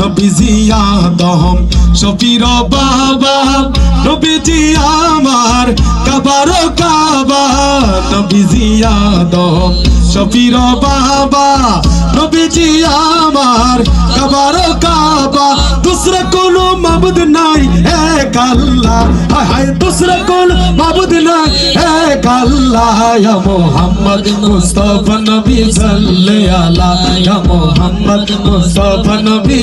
নবীজি আদম বাবা, নবীজি আমার, কাবার কাবা। নবীজি আদম শফির বাবা, নবীজি আমার, কাবার কাবা। দুসরা কোন মাবুদ নাই এক আল্লাহ। হায়, দুসরা কোনো এক আল্লাহ ইয়া মোহাম্মদ মুস্তাফা নবী সাল্লাল্লাহু আলাইহি ইয়া মোহাম্মদ মুস্তাফা নবী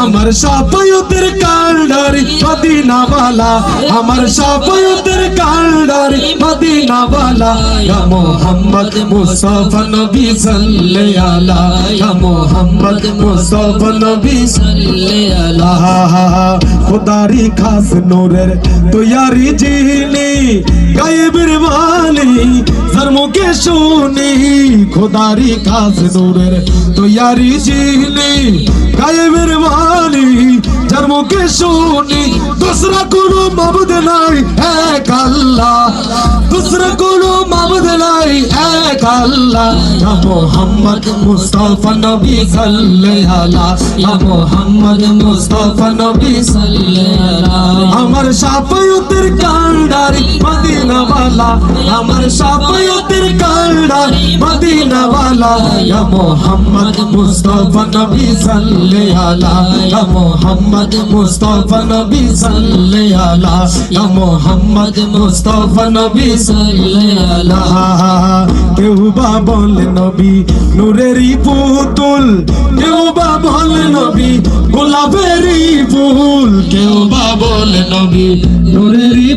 আমার সাফায়তের কান্ডারি মদিনাওয়ালা আমার সাফায়তের কান্ডারি মদিনাওয়ালা ইয়া মোহাম্মদ মুস্তাফা নবী সাল্লাল্লাহু আলাইহি ইয়া মোহাম্মদ মুস্তাফা নবী আহা খুদারি খাস নূরের তৈয়ারি জিনি গায়েবের বাণী যার শুনি, খোদারি তৈয়ারি শুনি কোনো মাবুদ নাই, এক আল্লাহ। কোনো মাবুদ নাই, এক আল্লাহ। না মোহাম্মদ মুস্তাফা নবী না মোহাম্মদ মুস্তাফা নবী আমার সাফায়তের কান কান্ডারি মদিনাওয়ালা, আমার সাফায়তের কান্ডারি মদিনাওয়ালা। ইয়া মোহাম্মদ মুস্তাফা নবী সাল্লাল্লাহু ইয়া মোহাম্মদ মুস্তাফা নবী সাল্লাল্লাহু ইয়া মোহাম্মদ মুস্তাফা নবী সাল্লাল্লাহু কেউ বা বলে নবী নূরেরই পুতুল। কেউ বা বলে নবী গোলাপেরই ফুল কেউ বা বলে নবী নূরেরই